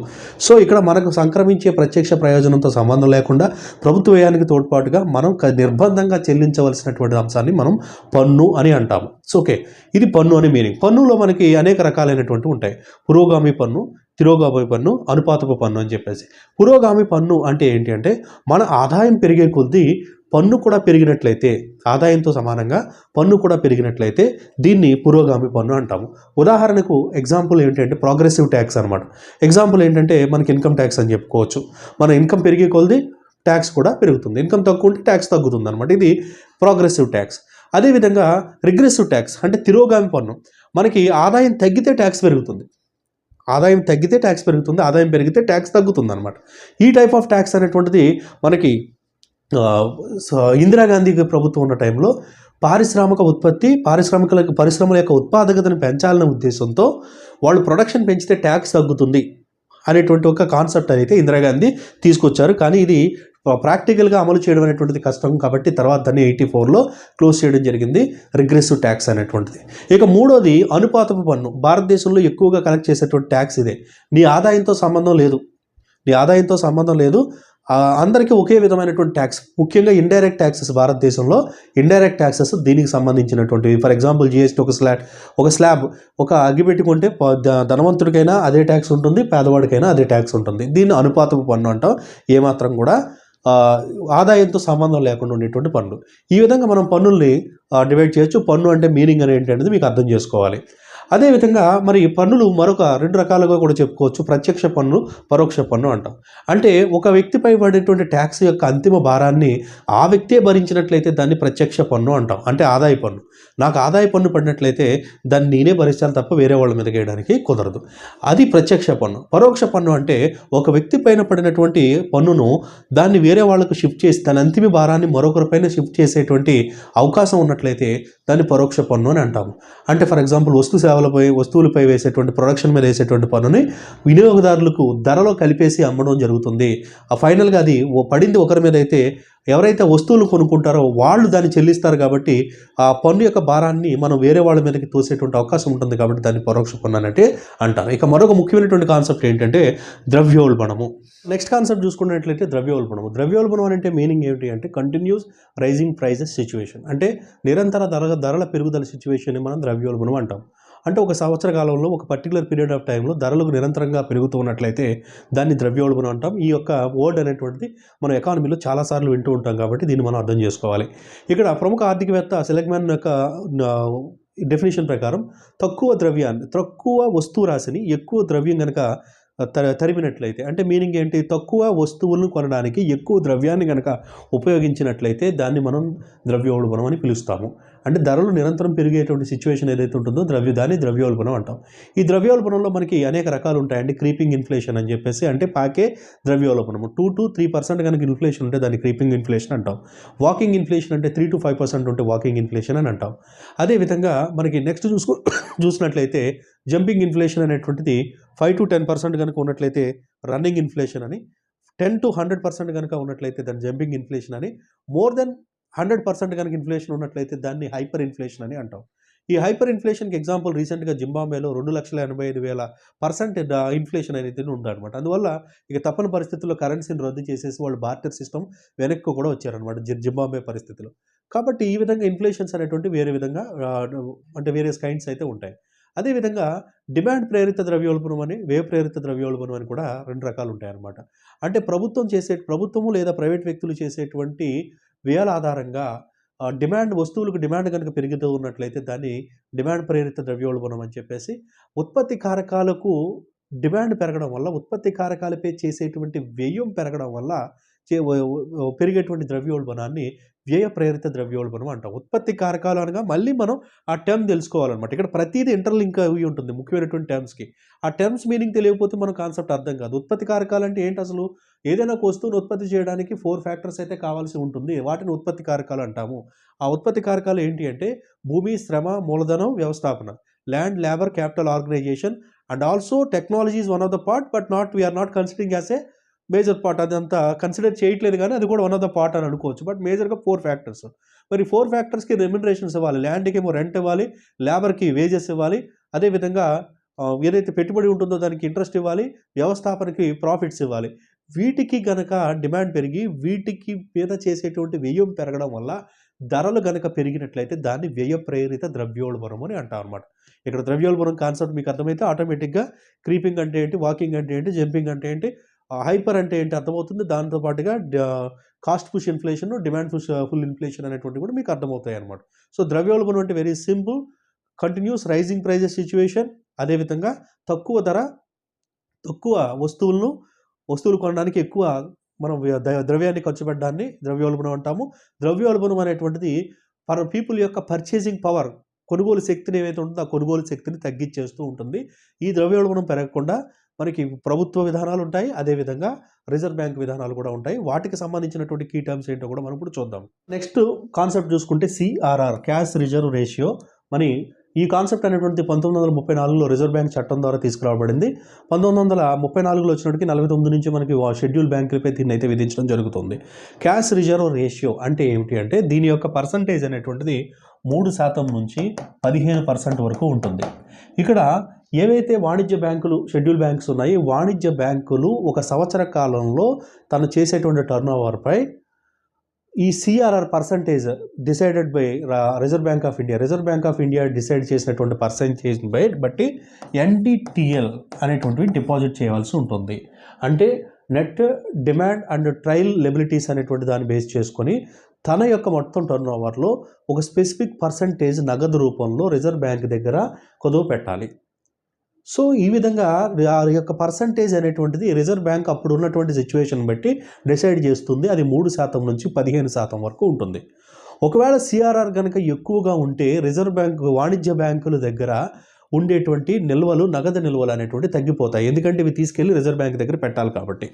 సో ఇక్కడ మనకు సంక్రమించే ప్రత్యక్ష ప్రయోజనంతో సంబంధం లేకుండా ప్రభుత్వ వ్యయానికి తోడ్పాటుగా మనం నిర్బంధంగా చెల్లించవలసినటువంటి అంశాన్ని మనం పన్ను అని అంటాము. సో ఓకే ఇది పన్ను అనే మీనింగ్ పన్నులో మనకి అనేక రకాలైనటువంటి ఉంటాయి. పురోగామి పన్ను తిరోగామి పన్ను అనుపాతపు పన్ను అని చెప్పేసి. పురోగామి పన్ను అంటే ఏంటి అంటే మన ఆదాయం పెరిగే కొద్దీ పన్ను కూడా పెరిగినట్లయితే ఆదాయంతో సమానంగా పన్ను కూడా పెరిగినట్లయితే దీన్ని పురోగామి పన్ను అంటాము. ఉదాహరణకు ఎగ్జాంపుల్ ఏంటంటే ప్రోగ్రెసివ్ ట్యాక్స్ అనమాట ఎగ్జాంపుల్ ఏంటంటే మనకి ఇన్కమ్ ట్యాక్స్ అని చెప్పుకోవచ్చు. మన ఇన్కమ్ పెరిగే కొద్దీ ట్యాక్స్ కూడా పెరుగుతుంది. ఇన్కమ్ తక్కువ ఉంటే ట్యాక్స్ తగ్గుతుంది అనమాట ఇది ప్రోగ్రెసివ్ ట్యాక్స్ అదేవిధంగా రిగ్రెసివ్ ట్యాక్స్ అంటే తిరోగామి పన్ను మనకి ఆదాయం తగ్గితే ట్యాక్స్ పెరుగుతుంది. ఆదాయం తగ్గితే ట్యాక్స్ పెరుగుతుంది ఆదాయం పెరిగితే ట్యాక్స్ తగ్గుతుంది అనమాట ఈ టైప్ ఆఫ్ ట్యాక్స్ అనేటువంటిది మనకి ఇందిరాగాంధీ ప్రభుత్వం ఉన్న టైంలో పారిశ్రామిక ఉత్పత్తి పారిశ్రామికల పరిశ్రమల యొక్క ఉత్పాదకతను పెంచాలనే ఉద్దేశంతో వాళ్ళు ప్రొడక్షన్ పెంచితే ట్యాక్స్ తగ్గుతుంది అనేటువంటి ఒక కాన్సెప్ట్ అయితే ఇందిరాగాంధీ తీసుకొచ్చారు. కానీ ఇది ప్రాక్టికల్గా అమలు చేయడం అనేటువంటిది కష్టం కాబట్టి తర్వాత దాన్ని ఎయిటీ ఫోర్లో క్లోజ్ చేయడం జరిగింది. రిగ్రెసివ్ ట్యాక్స్ అనేటువంటిది. ఇక మూడోది అనుపాతపు పన్ను. భారతదేశంలో ఎక్కువగా కలెక్ట్ చేసేటువంటి ట్యాక్స్ ఇదే. నీ ఆదాయంతో సంబంధం లేదు. నీ ఆదాయంతో సంబంధం లేదు. అందరికీ ఒకే విధమైనటువంటి ట్యాక్స్. ముఖ్యంగా ఇండైరెక్ట్ ట్యాక్సెస్ భారతదేశంలో. ఇండైరెక్ట్ ట్యాక్సెస్ దీనికి సంబంధించినటువంటివి. ఫర్ ఎగ్జాంపుల్ జిఎస్టీ ఒక స్లాబ్ ఒక స్లాబ్ ఒక అగ్గి పెట్టుకుంటే ధనవంతుడికైనా అదే ట్యాక్స్ ఉంటుంది పేదవాడికైనా అదే ట్యాక్స్ ఉంటుంది. దీన్ని అనుపాతపు పన్ను అంటాం. ఏమాత్రం కూడా ఆదాయంతో సంబంధం లేకుండా ఉండేటువంటి పన్నులు. ఈ విధంగా మనం పన్నుల్ని డివైడ్ చేయొచ్చు. పన్ను అంటే మీనింగ్ అనేది ఏంటి అనేది మీకు అర్థం చేసుకోవాలి. అదేవిధంగా మరి పన్నులు మరొక రెండు రకాలుగా కూడా చెప్పుకోవచ్చు. ప్రత్యక్ష పన్ను పరోక్ష పన్ను అంటాం. అంటే ఒక వ్యక్తిపై పడేటువంటి ట్యాక్స్ యొక్క అంతిమ భారాన్ని ఆ వ్యక్తే భరించినట్లయితే దాన్ని ప్రత్యక్ష పన్ను అంటాం. అంటే ఆదాయ పన్ను. నాకు ఆదాయ పన్ను పడినట్లయితే దాన్ని నేనే భరించాలి తప్ప వేరే వాళ్ళ మీద వేయడానికి కుదరదు. అది ప్రత్యక్ష పన్ను. పరోక్ష పన్ను అంటే ఒక వ్యక్తి పైన పడినటువంటి పన్నును దాన్ని వేరే వాళ్ళకు షిఫ్ట్ చేసి దాని అంతిమ భారాన్ని మరొకరిపైన షిఫ్ట్ చేసేటువంటి అవకాశం ఉన్నట్లయితే దాన్ని పరోక్ష పన్ను అని అంటాము. అంటే ఫర్ ఎగ్జాంపుల్ వస్తు సేవ సేవలపై వస్తువులపై వేసేటువంటి ప్రొడక్షన్ మీద వేసేటువంటి పన్నుని వినియోగదారులకు ధరలో కలిపేసి అమ్మడం జరుగుతుంది. ఆ ఫైనల్గా అది ఓ- పడింది ఒకరి మీద అయితే ఎవరైతే వస్తువులు కొనుక్కుంటారో వాళ్ళు దాన్ని చెల్లిస్తారు కాబట్టి ఆ పన్ను యొక్క భారాన్ని మనం వేరే వాళ్ళ మీదకి తోసేటువంటి అవకాశం ఉంటుంది కాబట్టి దాన్ని పరోక్ష పన్ను అన్నట్టే అంటారు. ఇక మరొక ముఖ్యమైనటువంటి కాన్సెప్ట్ ఏంటంటే ద్రవ్యోల్బణము. నెక్స్ట్ కాన్సెప్ట్ చూసుకున్నట్లయితే ద్రవ్యోల్బణము. ద్రవ్యోల్బణం అంటే మీనింగ్ ఏమిటి అంటే కంటిన్యూస్ రైజింగ్ ప్రైజెస్ సిచ్యువేషన్ అంటే నిరంతర ధర ధరల పెరుగుదల సిచ్యువేషన్ని మనం ద్రవ్యోల్బణం అంటాం. అంటే ఒక సంవత్సర కాలంలో ఒక పర్టికులర్ పీరియడ్ ఆఫ్ టైంలో ధరలు నిరంతరంగా పెరుగుతూ ఉన్నట్లయితే దాన్ని ద్రవ్యోల్బణం అంటాం. ఈ యొక్క వర్డ్ అనేటువంటిది మన ఎకానమీలో చాలాసార్లు వింటూ ఉంటాం కాబట్టి దీన్ని మనం అర్థం చేసుకోవాలి. ఇక్కడ ప్రముఖ ఆర్థికవేత్త సెలెగ్మాన్ యొక్క డెఫినేషన్ ప్రకారం తక్కువ ద్రవ్యాన్ని తక్కువ వస్తువు రాశిని ఎక్కువ ద్రవ్యం కనుక తరిమినట్లయితే అంటే మీనింగ్ ఏంటి? తక్కువ వస్తువులను కొనడానికి ఎక్కువ ద్రవ్యాన్ని కనుక ఉపయోగించినట్లయితే దాన్ని మనం ద్రవ్యోల్బణం అని పిలుస్తాము. అంటే ధరలు నిరంతరం పెరిగేటువంటి సిచ్యువేషన్ ఏదైతే ఉంటుందో ద్రవ్య దాన్ని ద్రవ్యోల్బణం అంటాం. ఈ ద్రవ్యోల్బణంలో మనకి అనేక రకాలు ఉంటాయండి. క్రీపింగ్ ఇన్ఫ్లేషన్ అని చెప్పేసి అంటే పాకే ద్రవ్యోల్బణము టూ టు త్రీ పర్సెంట్ కనుక ఇన్ఫ్లేషన్ ఉంటే దాన్ని క్రీపింగ్ ఇన్ఫ్లేషన్ అంటాం. వాకింగ్ ఇన్ఫ్లేషన్ అంటే త్రీ టు ఫైవ్ పర్సెంట్ ఉంటే వాకింగ్ ఇన్ఫ్లేషన్ అని అంటాం. అదేవిధంగా మనకి నెక్స్ట్ చూసుకో చూసినట్లయితే జంపింగ్ ఇన్ఫ్లేషన్ అనేటువంటిది ఫైవ్ టు టెన్ పర్సెంట్ కనుక ఉన్నట్లయితే రన్నింగ్ ఇన్ఫ్లేషన్ అని టెన్ టు హండ్రెడ్ పర్సెంట్ కనుక ఉన్నట్లయితే దాని జంపింగ్ ఇన్ఫ్లేషన్ అని మోర్ దెన్ హండ్రెడ్ పర్సెంట్ కనుక ఇన్ఫ్లేషన్ ఉన్నట్లయితే దాన్ని హైపర్ ఇన్ఫ్లేషన్ అని అంటాం. ఈ హైపర్ ఇన్ఫ్లేషన్కి ఎగ్జాంపుల్ రీసెంట్గా జింబాబేలో రెండు లక్షల ఎనభై ఐదు వేల పర్సెంట్ ఇన్ఫ్లేషన్ అనేది ఉందన్నమాట. అందువల్ల ఇక తప్పని పరిస్థితుల్లో కరెన్సీని రద్దు చేసేసి వాళ్ళు బార్టర్ సిస్టమ్ వెనక్కి కూడా వచ్చారనమాట జి- జింబాబే పరిస్థితిలో. కాబట్టి ఈ విధంగా ఇన్ఫ్లేషన్స్ అనేటువంటి వేరే విధంగా అంటే వేరే కైండ్స్ అయితే ఉంటాయి. అదేవిధంగా డిమాండ్ ప్రేరిత ద్రవ్యోల్బణం అని వే ప్రేరిత ద్రవ్యోల్బణం అని కూడా రెండు రకాలు ఉంటాయన్నమాట. అంటే ప్రభుత్వం చేసే ప్రభుత్వము లేదా ప్రైవేట్ వ్యక్తులు చేసేటువంటి వ్యయాల ఆధారంగా డిమాండ్ వస్తువులకు డిమాండ్ కనుక పెరుగుతూ ఉన్నట్లయితే దాన్ని డిమాండ్ ప్రేరిత ద్రవ్యోల్బణం అని చెప్పేసి ఉత్పత్తి కారకాలకు డిమాండ్ పెరగడం వల్ల ఉత్పత్తి కారకాలపై చేసేటువంటి వ్యయం పెరగడం వల్ల చే పెరిగేటువంటి ద్రవ్యోల్బణాన్ని వ్యయ ప్రేరిత ద్రవ్యోల్బణం అంటాం. ఉత్పత్తి కారకాలు అనగా మళ్ళీ మనం ఆ టర్మ్ తెలుసుకోవాలన్నమాట. ఇక్కడ ప్రతిదీ ఇంటర్లింక్ అయి ఉంటుంది ముఖ్యమైనటువంటి టర్మ్స్కి ఆ టర్మ్స్ మీనింగ్ తెలియకపోతే మనం కాన్సెప్ట్ అర్థం కాదు. ఉత్పత్తి కారకాలు అంటే ఏంటి అసలు? ఏదైనా ఒక వస్తువును ఉత్పత్తి చేయడానికి ఫోర్ ఫ్యాక్టర్స్ అయితే కావాల్సి ఉంటుంది. వాటిని ఉత్పత్తి కారకాలు అంటాము. ఆ ఉత్పత్తి కారకాలు ఏంటి అంటే భూమి శ్రమ మూలధనం వ్యవస్థాపన. Land labour capital organisation and also technology is one of the part but not we're not considering as a major part అదంతా కన్సిడర్ చేయట్లేదు కానీ అది కూడా వన్ ఆఫ్ ద పార్ట్ అని అనుకోవచ్చు. బట్ మేజర్గా ఫోర్ ఫ్యాక్టర్స్ మరి ఫోర్ ఫ్యాక్టర్స్కి రెమ్యునరేషన్స్ ఇవ్వాలి. ల్యాండ్కి ఏమో రెంట్ ఇవ్వాలి. లేబర్కి వేజెస్ ఇవ్వాలి. అదేవిధంగా ఏదైతే పెట్టుబడి ఉంటుందో దానికి ఇంట్రెస్ట్ ఇవ్వాలి. వ్యవస్థాపనకి ప్రాఫిట్స్ ఇవ్వాలి. వీటికి గనక డిమాండ్ పెరిగి వీటికి మీద చేసేటువంటి వ్యయం పెరగడం వల్ల ధరలు గనక పెరిగినట్లయితే దాన్ని వ్యయ ప్రేరిత ద్రవ్యోల్బణం అని అంటాం అనమాట ఇక్కడ ద్రవ్యోల్బణం కాన్సెప్ట్ మీకు అర్థమైతే ఆటోమేటిక్గా క్రీపింగ్ అంటే ఏంటి? వాకింగ్ అంటే ఏంటి? జంపింగ్ అంటే ఏంటి? హైపర్ అంటే ఏంటి అర్థమవుతుంది? దాంతో పాటుగా cost push inflation demand push pull inflation అనేటువంటి కూడా మీకు అర్థమవుతాయి అనమాట సో ద్రవ్యోల్బణం అంటే very simple continuous rising prices situation అదేవిధంగా తక్కువ ధర తక్కువ వస్తువులను వస్తువులు కొనడానికి ఎక్కువ మనం ద్రవ్యాన్ని ఖర్చు పెట్టడాన్ని ద్రవ్యోల్బణం అంటాము. ద్రవ్యోల్బణం అనేటువంటిది పర్ పీపుల్ యొక్క పర్చేసింగ్ పవర్ కొనుగోలు శక్తిని ఏవైతే ఉంటుందో ఆ కొనుగోలు శక్తిని తగ్గించేస్తూ ఉంటుంది. ఈ ద్రవ్యోల్బణం పెరగకుండా మనకి ప్రభుత్వ విధానాలు ఉంటాయి. అదేవిధంగా రిజర్వ్ బ్యాంక్ విధానాలు కూడా ఉంటాయి. వాటికి సంబంధించినటువంటి కీ టర్మ్స్ ఏంటో కూడా మనం ఇప్పుడు చూద్దాం. నెక్స్ట్ కాన్సెప్ట్ చూసుకుంటే CRR cash reserve ratio. Money ఈ కాన్సెప్ట్ అనేటువంటి పంతొమ్మిది వందల ముప్పై నాలుగులో రిజర్వ్ బ్యాంక్ చట్టం ద్వారా తీసుకురాబడింది. పంతొమ్మిది వందల ముప్పై నాలుగులో వచ్చినట్టుకి నలభై తొమ్మిది నుంచి మనకి షెడ్యూల్ బ్యాంకులపై దీన్ని అయితే విధించడం జరుగుతుంది. క్యాష్ రిజర్వ్ రేషియో అంటే ఏమిటి అంటే దీని యొక్క పర్సంటేజ్ అనేటువంటిది మూడు శాతం నుంచి పదిహేను పర్సెంట్ వరకు ఉంటుంది. ఇక్కడ ఏవైతే వాణిజ్య బ్యాంకులు షెడ్యూల్ బ్యాంక్స్ ఉన్నాయి వాణిజ్య బ్యాంకులు ఒక సంవత్సర కాలంలో తను చేసేటువంటి టర్న్ ఓవర్పై ఈ CRR percentage decided by Reserve Bank of India Reserve Bank of India decide చేసినటువంటి పర్సంటేజ్ బై బట్టి ఎన్డిటిఎల్ అనేటువంటివి డిపాజిట్ చేయవలసి ఉంటుంది. అంటే net demand and trial liabilities అనేటువంటి దాన్ని బేస్ చేసుకొని తన యొక్క మొత్తం టర్న్ ఓవర్లో ఒక స్పెసిఫిక్ పర్సంటేజ్ నగదు రూపంలో రిజర్వ్ బ్యాంక్ దగ్గర కొదువు పెట్టాలి. సో ఈ విధంగా ఆ యొక్క పర్సంటేజ్ అనేటువంటిది రిజర్వ్ బ్యాంక్ అప్పుడు ఉన్నటువంటి సిచ్యువేషన్ బట్టి డిసైడ్ చేస్తుంది. అది మూడు శాతం నుంచి పదిహేను శాతం వరకు ఉంటుంది. ఒకవేళ సిఆర్ఆర్ కనుక ఎక్కువగా ఉంటే రిజర్వ్ బ్యాంక్ వాణిజ్య బ్యాంకుల దగ్గర ఉండేటువంటి నిల్వలు నగదు నిల్వలు అనేటువంటి తగ్గిపోతాయి. ఎందుకంటే ఇవి తీసుకెళ్ళి రిజర్వ్ బ్యాంక్ దగ్గర పెట్టాలి కాబట్టి.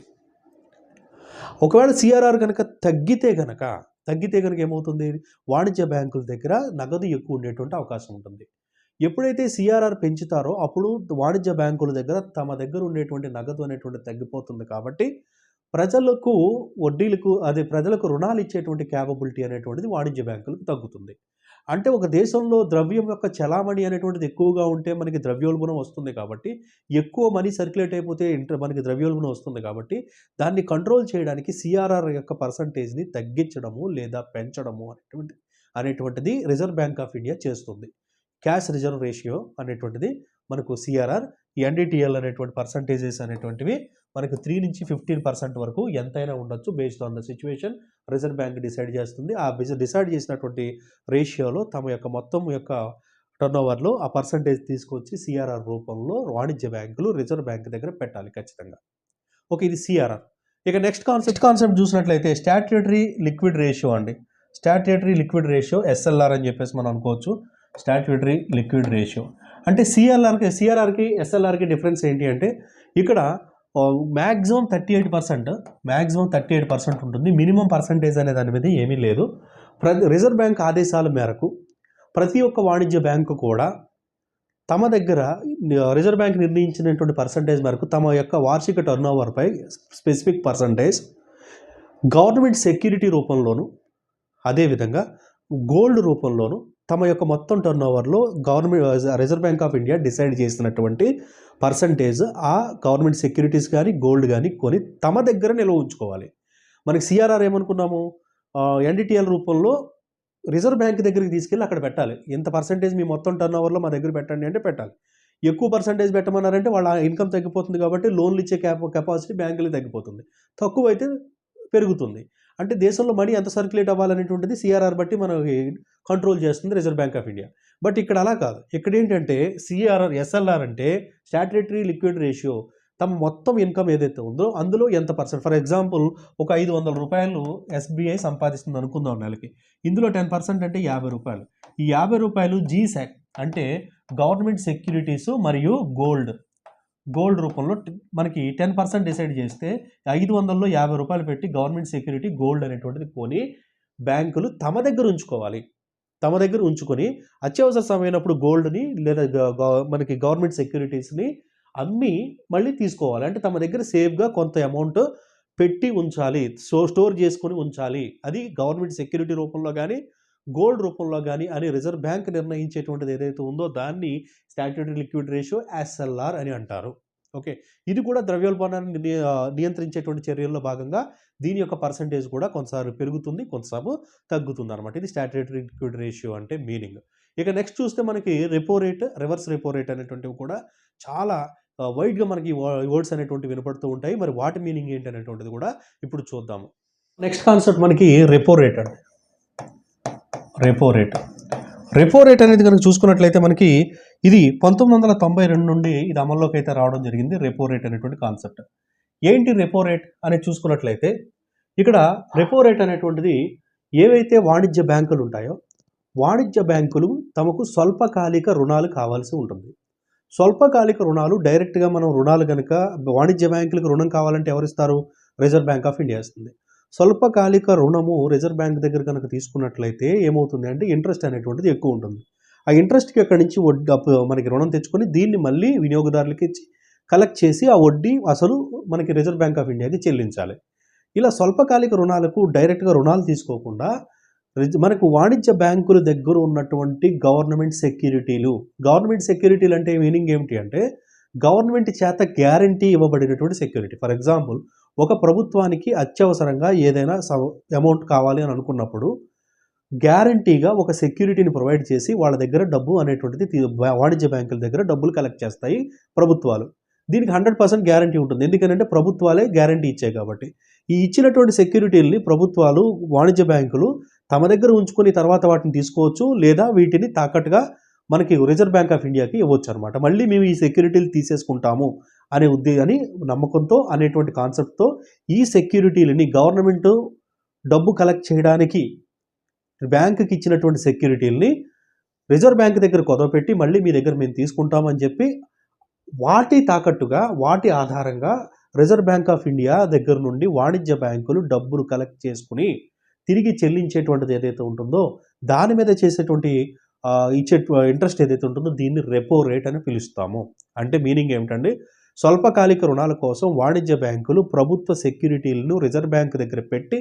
ఒకవేళ సిఆర్ఆర్ కనుక తగ్గితే కనుక తగ్గితే కనుక ఏమవుతుంది? వాణిజ్య బ్యాంకుల దగ్గర నగదు ఎక్కువ ఉండేటువంటి అవకాశం ఉంటుంది. ఎప్పుడైతే సిఆర్ఆర్ పెంచుతారో అప్పుడు వాణిజ్య బ్యాంకుల దగ్గర తమ దగ్గర ఉండేటువంటి నగదు అనేటువంటి తగ్గిపోతుంది కాబట్టి ప్రజలకు వడ్డీలకు అదే ప్రజలకు రుణాలు ఇచ్చేటువంటి క్యాపబిలిటీ అనేటువంటిది వాణిజ్య బ్యాంకులకు తగ్గుతుంది. అంటే ఒక దేశంలో ద్రవ్యం యొక్క చలామణి అనేటువంటిది ఎక్కువగా ఉంటే మనకి ద్రవ్యోల్బణం వస్తుంది కాబట్టి ఎక్కువ మనీ సర్క్యులేట్ అయిపోతే ఇంటర్ మనకి ద్రవ్యోల్బణం వస్తుంది కాబట్టి దాన్ని కంట్రోల్ చేయడానికి సిఆర్ఆర్ యొక్క పర్సంటేజ్ని తగ్గించడము లేదా పెంచడము అనేటువంటి అనేటువంటిది రిజర్వ్ బ్యాంక్ ఆఫ్ ఇండియా చేస్తుంది. క్యాష్ రిజర్వ్ రేషియో అనేటువంటిది మనకు సిఆర్ఆర్ ఎన్డిటిఎల్ అనేటువంటి పర్సంటేజెస్ అనేటువంటివి మనకు త్రీ నుంచి ఫిఫ్టీన్ పర్సెంట్ వరకు ఎంతైనా ఉండొచ్చు based on the situation Reserve Bank decide చేస్తుంది. ఆ డిసైడ్ చేసినటువంటి రేషియోలో తమ యొక్క మొత్తం యొక్క టర్న్ ఓవర్లో ఆ పర్సంటేజ్ తీసుకొచ్చి సిఆర్ఆర్ రూపంలో వాణిజ్య బ్యాంకులు రిజర్వ్ బ్యాంక్ దగ్గర పెట్టాలి ఖచ్చితంగా. ఓకే ఇది సిఆర్ఆర్ ఇక నెక్స్ట్ కాన్సెప్ట్ కాన్సెప్ట్ చూసినట్లయితే స్టాట్యుటరీ లిక్విడ్ రేషియో అండి. స్టాట్యుటరీ లిక్విడ్ రేషియో ఎస్ఎల్ఆర్ అని చెప్పేసి మనం అనుకోవచ్చు. Statutory liquid ratio. అంటే సిఎల్ఆర్కి సిఆర్ఆర్కి ఎస్ఎల్ఆర్కి డిఫరెన్స్ ఏంటి అంటే ఇక్కడ maximum thirty eight percent maximum thirty eight percent ఉంటుంది. మినిమం పర్సంటేజ్ అనే దాని మీద ఏమీ లేదు. ప్ర రిజర్వ్ బ్యాంక్ ఆదేశాల మేరకు ప్రతి ఒక్క వాణిజ్య బ్యాంకు కూడా తమ దగ్గర రిజర్వ్ బ్యాంక్ నిర్ణయించినటువంటి పర్సంటేజ్ మేరకు తమ యొక్క వార్షిక టర్న్ ఓవర్పై స్పెసిఫిక్ పర్సంటేజ్ గవర్నమెంట్ సెక్యూరిటీ రూపంలోను అదేవిధంగా గోల్డ్ రూపంలోను తమ యొక్క మొత్తం టర్న్ ఓవర్లో government Reserve Bank of India decide చేసినటువంటి పర్సంటేజ్ ఆ గవర్నమెంట్ సెక్యూరిటీస్ కానీ గోల్డ్ కానీ కొని తమ దగ్గర నిల్వ ఉంచుకోవాలి. మనకి సిఆర్ఆర్ ఏమనుకున్నాము? ఎన్డిటిఎల్ రూపంలో రిజర్వ్ బ్యాంక్ దగ్గరికి తీసుకెళ్ళి అక్కడ పెట్టాలి. ఎంత పర్సంటేజ్ మీ మొత్తం టర్న్ ఓవర్లో మా దగ్గర పెట్టండి అంటే పెట్టాలి. ఎక్కువ పర్సంటేజ్ పెట్టమన్నారంటే వాళ్ళ ఇన్కమ్ తగ్గిపోతుంది కాబట్టి లోన్లు ఇచ్చే క్యాప్ కెపాసిటీ బ్యాంకులకి తగ్గిపోతుంది. తక్కువ అయితే పెరుగుతుంది. అంటే దేశంలో మనీ ఎంత సర్క్యులేట్ అవ్వాలనేటువంటిది సిఆర్ఆర్ బట్టి మనకి కంట్రోల్ చేస్తుంది reserve bank of India but ఇక్కడ అలా కాదు. ఇక్కడ ఏంటంటే సిఆర్ఆర్ ఎస్ఎల్ఆర్ అంటే స్టాట్యుటరీ లిక్విడ్ రేషియో తమ మొత్తం ఇన్కమ్ ఏదైతే ఉందో అందులో ఎంత పర్సెంట్ ఫర్ ఎగ్జాంపుల్ ఒక ఐదు వందల రూపాయలు ఎస్బీఐ సంపాదిస్తుంది అనుకుందాం నెలకి. ఇందులో టెన్ పర్సెంట్ అంటే యాభై రూపాయలు. ఈ యాభై రూపాయలు జీసాక్ అంటే గవర్నమెంట్ సెక్యూరిటీస్ మరియు గోల్డ్ గోల్డ్ రూపంలో మనకి టెన్ పర్సెంట్ డిసైడ్ చేస్తే ఐదు వందల్లో యాభై రూపాయలు పెట్టి గవర్నమెంట్ సెక్యూరిటీ గోల్డ్ అనేటువంటిది కొని బ్యాంకులు తమ దగ్గర ఉంచుకోవాలి. తమ దగ్గర ఉంచుకొని అత్యవసర సమయమైనప్పుడు గోల్డ్ని లేదా మనకి గవర్నమెంట్ సెక్యూరిటీస్ని అమ్మి మళ్ళీ తీసుకోవాలి. అంటే తమ దగ్గర సేఫ్గా కొంత అమౌంట్ పెట్టి ఉంచాలి. సో స్టోర్ చేసుకొని ఉంచాలి. అది గవర్నమెంట్ సెక్యూరిటీ రూపంలో కానీ గోల్డ్ రూపంలో కానీ అని రిజర్వ్ బ్యాంక్ నిర్ణయించేటువంటిది ఏదైతే ఉందో దాన్ని స్టాట్యూటరీ లిక్విడ్ రేషియో ఎస్ఎల్ఆర్ అని అంటారు. ఓకే. ఇది కూడా ద్రవ్యోల్బణాన్ని నియంత్రించేటువంటి చర్యల్లో భాగంగా దీని యొక్క పర్సంటేజ్ కూడా కొంతసార్లు పెరుగుతుంది కొంతసార్లు తగ్గుతుంది అనమాట ఇది స్టాట్యూటరీ లిక్విడ్ రేషియో అంటే మీనింగ్. ఇక నెక్స్ట్ చూస్తే మనకి repo rate reverse repo rate అనేటువంటివి కూడా చాలా వైడ్గా మనకి వర్డ్స్ అనేటువంటివి వినపడుతూ ఉంటాయి. మరి వాటి మీనింగ్ ఏంటి అనేటువంటిది కూడా ఇప్పుడు చూద్దాము. నెక్స్ట్ కాన్సెప్ట్ మనకి రెపో రేట్ అండి. రెపో రేట్ రెపో రేట్ అనేది కనుక చూసుకున్నట్లయితే మనకి ఇది పంతొమ్మిది వందల తొంభై రెండు నుండి ఇది అమల్లోకి అయితే రావడం జరిగింది రెపో రేట్ అనేటువంటి కాన్సెప్ట్ ఏంటి రెపో రేట్ అనేది చూసుకున్నట్లయితే ఇక్కడ రెపో రేట్ అనేటువంటిది ఏవైతే వాణిజ్య బ్యాంకులు ఉంటాయో వాణిజ్య బ్యాంకులు తమకు స్వల్పకాలిక రుణాలు కావాల్సి ఉంటుంది. స్వల్పకాలిక రుణాలు డైరెక్ట్గా మనం రుణాలు కనుక వాణిజ్య బ్యాంకులకు రుణం కావాలంటే ఎవరిస్తారు రిజర్వ్ బ్యాంక్ ఆఫ్ ఇండియా ఇస్తుంది. స్వల్పకాలిక రుణము రిజర్వ్ బ్యాంక్ దగ్గర కనుక తీసుకున్నట్లయితే ఏమవుతుంది అంటే ఇంట్రెస్ట్ అనేటువంటిది ఎక్కువ ఉంటుంది. ఆ ఇంట్రెస్ట్కి అక్కడి నుంచి వడ్డీ మనకి రుణం తెచ్చుకొని దీన్ని మళ్ళీ వినియోగదారులకి ఇచ్చి కలెక్ట్ చేసి ఆ వడ్డీ అసలు మనకి రిజర్వ్ బ్యాంక్ ఆఫ్ ఇండియాకి చెల్లించాలి. ఇలా స్వల్పకాలిక రుణాలకు డైరెక్ట్గా రుణాలు తీసుకోకుండా మనకు వాణిజ్య బ్యాంకుల దగ్గర ఉన్నటువంటి గవర్నమెంట్ సెక్యూరిటీలు గవర్నమెంట్ సెక్యూరిటీలు అంటే మీనింగ్ ఏమిటి అంటే గవర్నమెంట్ చేత గ్యారంటీ ఇవ్వబడినటువంటి సెక్యూరిటీ. ఫర్ ఎగ్జాంపుల్ ఒక ప్రభుత్వానికి అత్యవసరంగా ఏదైనా అమౌంట్ కావాలి అని అనుకున్నప్పుడు గ్యారంటీగా ఒక సెక్యూరిటీని ప్రొవైడ్ చేసి వాళ్ళ దగ్గర డబ్బు అనేటువంటిది తీ- వాణిజ్య బ్యాంకుల దగ్గర డబ్బులు కలెక్ట్ చేస్తాయి ప్రభుత్వాలు. దీనికి హండ్రెడ్ పర్సెంట్ గ్యారంటీ ఉంటుంది. ఎందుకంటే ప్రభుత్వాలే గ్యారంటీ ఇచ్చాయి కాబట్టి. ఈ ఇచ్చినటువంటి సెక్యూరిటీల్ని ప్రభుత్వాలు వాణిజ్య బ్యాంకులు తమ దగ్గర ఉంచుకుని తర్వాత వాటిని తీసుకోవచ్చు లేదా వీటిని తాకట్టుగా మనకి రిజర్వ్ బ్యాంక్ ఆఫ్ ఇండియాకి ఇవ్వచ్చు అనమాట మళ్ళీ మేము ఈ సెక్యూరిటీలు తీసేసుకుంటాము అనే ఉద్దే అని నమ్మకంతో అనేటువంటి కాన్సెప్ట్తో ఈ సెక్యూరిటీలని గవర్నమెంట్ డబ్బు కలెక్ట్ చేయడానికి బ్యాంకుకి ఇచ్చినటువంటి సెక్యూరిటీలని రిజర్వ్ బ్యాంక్ దగ్గర కుదవపెట్టి మళ్ళీ మీ దగ్గర మేము తీసుకుంటామని చెప్పి వాటి తాకట్టుగా వాటి ఆధారంగా రిజర్వ్ బ్యాంక్ ఆఫ్ ఇండియా దగ్గర నుండి వాణిజ్య బ్యాంకులు డబ్బులు కలెక్ట్ చేసుకుని తిరిగి చెల్లించేటువంటిది ఏదైతే ఉంటుందో దాని మీద చేసేటువంటి ఇచ్చే ఇంట్రెస్ట్ ఏదైతే ఉంటుందో దీన్ని రెపో రేట్ అని పిలుస్తాము. అంటే మీనింగ్ ఏమిటండి స్వల్పకాలిక రుణాల కోసం వాణిజ్య బ్యాంకులు ప్రభుత్వ సెక్యూరిటీలను రిజర్వ్ బ్యాంక్ దగ్గర పెట్టి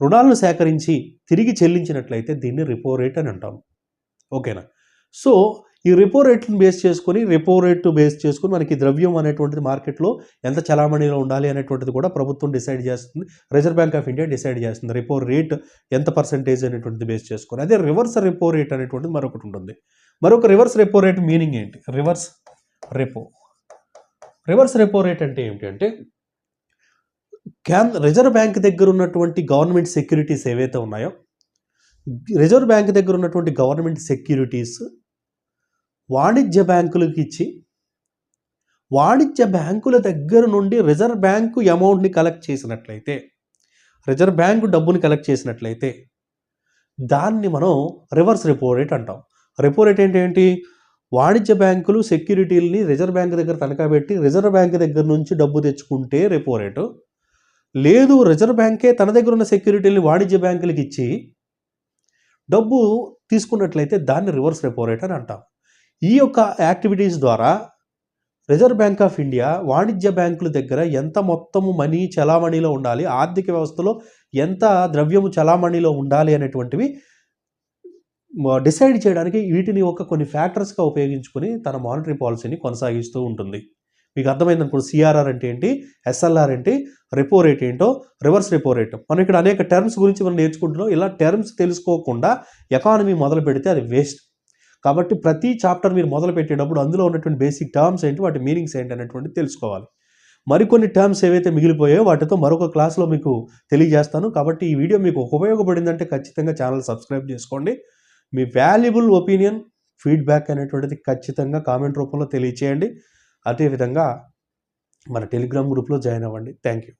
రుణాలను సేకరించి తిరిగి చెల్లించినట్లయితే దీన్ని రిపో రేట్ అని అంటాము. ఓకేనా? సో ఈ రిపో రేట్ని బేస్ చేసుకొని రెపో రేటు బేస్ చేసుకొని మనకి ద్రవ్యం అనేటువంటిది మార్కెట్లో ఎంత చలామణిలో ఉండాలి అనేటువంటిది కూడా ప్రభుత్వం డిసైడ్ చేస్తుంది. Reserve Bank of India decide చేస్తుంది రెపో రేట్ ఎంత పర్సంటేజ్ అనేటువంటిది బేస్ చేసుకొని. అదే రివర్స్ రెపో రేట్ అనేటువంటిది మరొకటి ఉంటుంది. మరొక రివర్స్ రెపో రేట్ మీనింగ్ ఏంటి? Reverse repo reverse repo rate అంటే ఏమిటి అంటే కేంద్ర రిజర్వ్ బ్యాంక్ దగ్గర ఉన్నటువంటి గవర్నమెంట్ సెక్యూరిటీస్ ఏవైతే ఉన్నాయో రిజర్వ్ బ్యాంక్ దగ్గర ఉన్నటువంటి గవర్నమెంట్ సెక్యూరిటీస్ వాణిజ్య బ్యాంకులకు ఇచ్చి వాణిజ్య బ్యాంకుల దగ్గర నుండి రిజర్వ్ బ్యాంకు అమౌంట్ని కలెక్ట్ చేసినట్లయితే రిజర్వ్ బ్యాంకు డబ్బుని కలెక్ట్ చేసినట్లయితే దాన్ని మనం రివర్స్ రెపో రేట్ అంటాం. రెపో రేట్ ఏంటి ఏంటి? వాణిజ్య బ్యాంకులు సెక్యూరిటీలని రిజర్వ్ బ్యాంక్ దగ్గర తనఖా పెట్టి రిజర్వ్ బ్యాంక్ దగ్గర నుంచి డబ్బు తెచ్చుకుంటే రెపో రేటు లేదు రిజర్వ్ బ్యాంకే తన దగ్గర ఉన్న సెక్యూరిటీని వాణిజ్య బ్యాంకులకు ఇచ్చి డబ్బు తీసుకున్నట్లయితే దాన్ని రివర్స్ రెపో రేట్ అని అంటాం. ఈ యొక్క యాక్టివిటీస్ ద్వారా రిజర్వ్ బ్యాంక్ ఆఫ్ ఇండియా వాణిజ్య బ్యాంకుల దగ్గర ఎంత మొత్తము మనీ చలామణిలో ఉండాలి ఆర్థిక వ్యవస్థలో ఎంత ద్రవ్యము చలామణిలో ఉండాలి అనేటువంటివి డిసైడ్ చేయడానికి వీటిని ఒక కొన్ని ఫ్యాక్టర్స్గా ఉపయోగించుకొని తన మానిటరీ పాలసీని కొనసాగిస్తూ ఉంటుంది. మీకు అర్థమైంది అనుకో సిఆర్ఆర్ అంటే ఏంటి ఎస్ఎల్ఆర్ ఏంటి రెపో రేట్ ఏంటో రివర్స్ రెపో రేట్ మనం ఇక్కడ అనేక టర్మ్స్ గురించి మనం నేర్చుకుంటున్నాం. ఇలా టర్మ్స్ తెలుసుకోకుండా ఎకానమీ మొదలు పెడితే అది వేస్ట్ కాబట్టి ప్రతి చాప్టర్ మీరు మొదలు పెట్టేటప్పుడు అందులో ఉన్నటువంటి బేసిక్ టర్మ్స్ ఏంటి వాటి మీనింగ్స్ ఏంటి అనేటువంటి తెలుసుకోవాలి. మరికొన్ని టర్మ్స్ ఏవైతే మిగిలిపోయాయో వాటితో మరొక క్లాస్లో మీకు తెలియజేస్తాను. కాబట్టి ఈ వీడియో మీకు ఉపయోగపడిందంటే ఖచ్చితంగా ఛానల్ సబ్స్క్రైబ్ చేసుకోండి. మీ వాల్యుబుల్ ఒపీనియన్ ఫీడ్బ్యాక్ అనేటువంటిది ఖచ్చితంగా కామెంట్ రూపంలో తెలియచేయండి. అదేవిధంగా మన టెలిగ్రామ్ గ్రూప్లో జాయిన్ అవ్వండి. Thank you